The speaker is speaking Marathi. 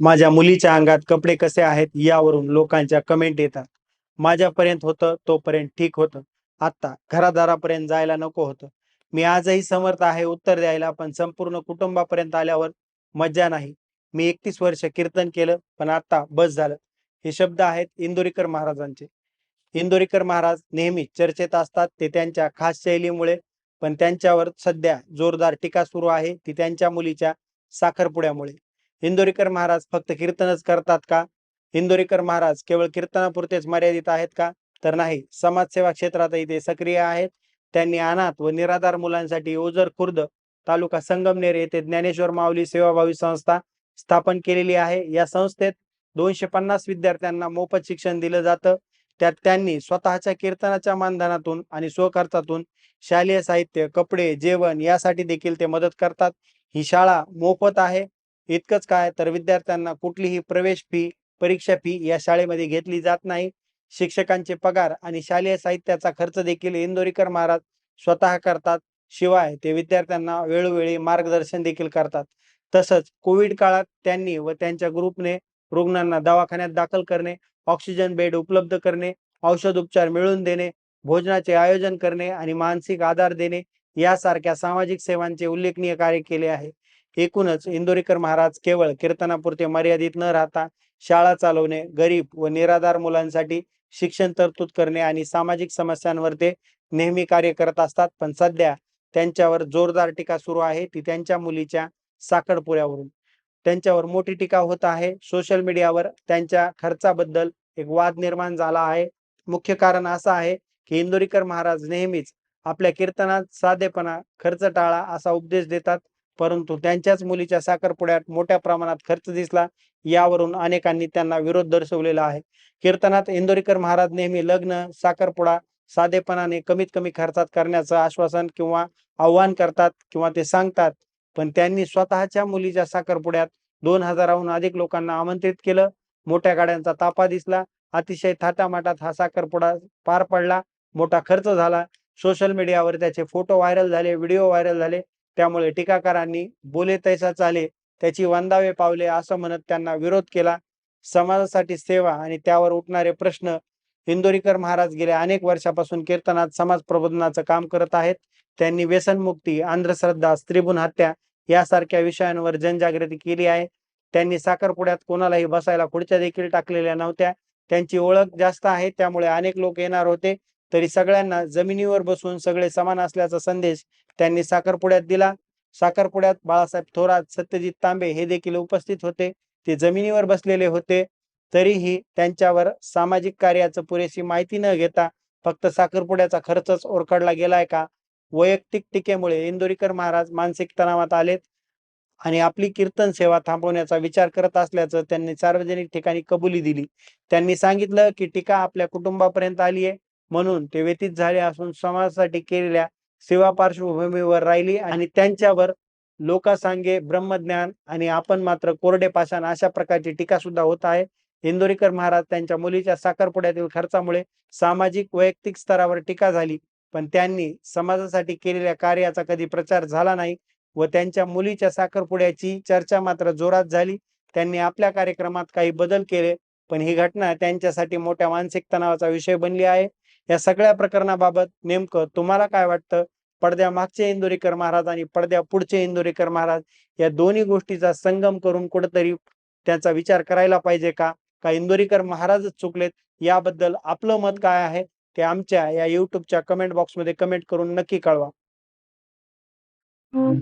माझ्या मुलीच्या अंगात कपडे कसे आहेत यावरून लोकांच्या कमेंट येतात. माझ्यापर्यंत होतं तोपर्यंत ठीक होतं. आत्ता घरादारापर्यंत जायला नको होतं. मी आजही समर्थ आहे उत्तर द्यायला पण संपूर्ण कुटुंबापर्यंत आल्यावर मज्जा नाही. मी एकतीस वर्ष कीर्तन केलं पण आता बस झालं. हे शब्द आहेत इंदोरीकर महाराजांचे. इंदोरीकर महाराज नेहमी चर्चेत असतात ते त्यांच्या खास शैलीमुळे पण त्यांच्यावर सध्या जोरदार टीका सुरू आहे ती त्यांच्या मुलीच्या साखरपुड्यामुळे. इंदोरीकर महाराज फक्त कीर्तनच करतात का? इंदोरीकर महाराज केवळ कीर्तनापुरतेच मर्यादित आहेत का? तर नाही समाजसेवा क्षेत्रातही ते सक्रिय आहेत. त्यांनी अनाथ व निराधार मुलांसाठी ओझर खुर्द तालुका संगमनेर येथे ज्ञानेश्वर माऊली सेवाभावी संस्था स्थापन केलेली आहे. या संस्थेत दोनशे पन्नास विद्यार्थ्यांना मोफत शिक्षण दिलं जातं. त्यात त्यांनी स्वतःच्या कीर्तनाच्या मानधनातून आणि स्वखर्चातून शालेय साहित्य कपडे जेवण यासाठी देखील ते मदत करतात. ही शाळा मोफत आहे. इतकंच काय तर विद्यार्थ्यांना कुठलीही प्रवेश फी परीक्षा फी या शाळेमध्ये घेतली जात नाही. शिक्षकांचे पगार आणि शालेय साहित्याचा खर्च देखील इंदोरीकर महाराज स्वतः करतात. शिवाय ते विद्यार्थ्यांना वेळोवेळी मार्गदर्शन देखील करतात. तसंच कोविड काळात त्यांनी व त्यांच्या ग्रुपने रुग्णांना दवाखान्यात दाखल करणे ऑक्सिजन बेड उपलब्ध करणे औषध उपचार मिळवून देणे भोजनाचे आयोजन करणे आणि मानसिक आधार देणे यासारख्या सामाजिक सेवांचे उल्लेखनीय कार्य केले आहे. एकूणच इंदोरीकर महाराज केवळ कीर्तनापुरते मर्यादित न राहता शाळा चालवणे गरीब व निराधार मुलांसाठी शिक्षण तरतूद करणे आणि सामाजिक समस्यांवर ते नेहमी कार्य करत असतात. पण सध्या त्यांच्यावर जोरदार टीका सुरू आहे. ती त्यांच्या मुलीच्या साखरपुऱ्यावरून. त्यांच्यावर मोठी टीका होत आहे. सोशल मीडियावर त्यांच्या खर्चाबद्दल एक वाद निर्माण झाला आहे. मुख्य कारण असं आहे की इंदोरीकर महाराज नेहमीच आपल्या कीर्तनात साधेपणा खर्च टाळा असा उपदेश देतात. परंतु त्यांच्याच मुलीच्या साखरपुड्यात मोठ्या प्रमाणात खर्च दिसला. यावरून अनेकांनी त्यांना विरोध दर्शवलेला आहे. कीर्तनात इंदोरीकर महाराज नेहमी लग्न साखरपुडा साधेपणाने कमीत कमी खर्चात करण्याचं आश्वासन किंवा आव्हान करतात किंवा ते सांगतात. पण त्यांनी स्वतःच्या मुलीच्या साखरपुड्यात दोन हजाराहून अधिक लोकांना आमंत्रित केलं. मोठ्या गाड्यांचा तापा दिसला. अतिशय थाटामाटात हा साखरपुडा पार पडला. मोठा खर्च झाला. सोशल मीडियावर त्याचे फोटो व्हायरल झाले व्हिडिओ व्हायरल झाले. त्यामुळे टीकाकारांनी बोले तैसा चाले त्याची वंदावे पावले असं म्हणत त्यांना विरोध केला. समाजासाठी सेवा आणि त्यावर उठणारे प्रश्न इंदोरीकर महाराज गेल्या अनेक वर्षापासून कीर्तनात समाज प्रबोधनाचं काम करत आहेत. त्यांनी व्यसनमुक्ती अंधश्रद्धा स्त्रीभून हत्या यासारख्या विषयांवर जनजागृती केली आहे. त्यांनी साखरपुड्यात कोणालाही बसायला खुर्च्या देखील टाकलेल्या नव्हत्या. त्यांची ओळख जास्त आहे त्यामुळे अनेक लोक येणार होते. तरी सगळ्यांना जमिनीवर बसून सगळे समान असल्याचा संदेश त्यांनी साखरपुड्यात दिला. साखरपुड्यात बाळासाहेब थोरात सत्यजित तांबे हे देखील उपस्थित होते. ते जमिनीवर बसलेले होते. तरीही त्यांच्यावर सामाजिक कार्याचं पुरेशी माहिती न घेता फक्त साखरपुड्याचा खर्चच ओरखडला गेलाय का? वैयक्तिक टीकेमुळे इंदोरीकर महाराज मानसिक तणावात आलेत आणि आपली कीर्तन सेवा थांबवण्याचा विचार करत असल्याचं त्यांनी सार्वजनिक ठिकाणी कबुली दिली. त्यांनी सांगितलं की टीका आपल्या कुटुंबापर्यंत आली आहे म्हणून ते व्यतीत झाले असून समाजासाठी केलेल्या सेवा पार्श्वभूमीवर राहिली आणि त्यांच्यावर लोकासांगे ब्रह्मज्ञान आणि आपण मात्र कोरडे पाषाण अशा प्रकारची टीका सुद्धा होत आहे. इंदोरीकर महाराज त्यांच्या मुलीच्या साखरपुड्यातील खर्चामुळे सामाजिक वैयक्तिक स्तरावर टीका झाली पण त्यांनी समाजासाठी केलेल्या कार्याचा कधी प्रचार झाला नाही व त्यांच्या मुलीच्या साखरपुड्याची चर्चा मात्र जोरात झाली. त्यांनी आपल्या कार्यक्रमात काही बदल केले पण ही घटना त्यांच्यासाठी मोठ्या मानसिक तणावाचा विषय बनली आहे. या सगळ्या प्रकरणाबाबत नेमकं तुम्हाला काय वाटतं? पडद्या मागचे इंदोरीकर महाराज आणि पडद्या पुढचे इंदोरीकर महाराज या दोन्ही गोष्टीचा संगम करून कुठेतरी त्याचा विचार करायला पाहिजे का? का इंदोरीकर महाराजच चुकलेत? याबद्दल आपलं मत काय आहे? ते आमच्या या युट्यूबच्या कमेंट बॉक्समध्ये कमेंट करून नक्की कळवा. हो.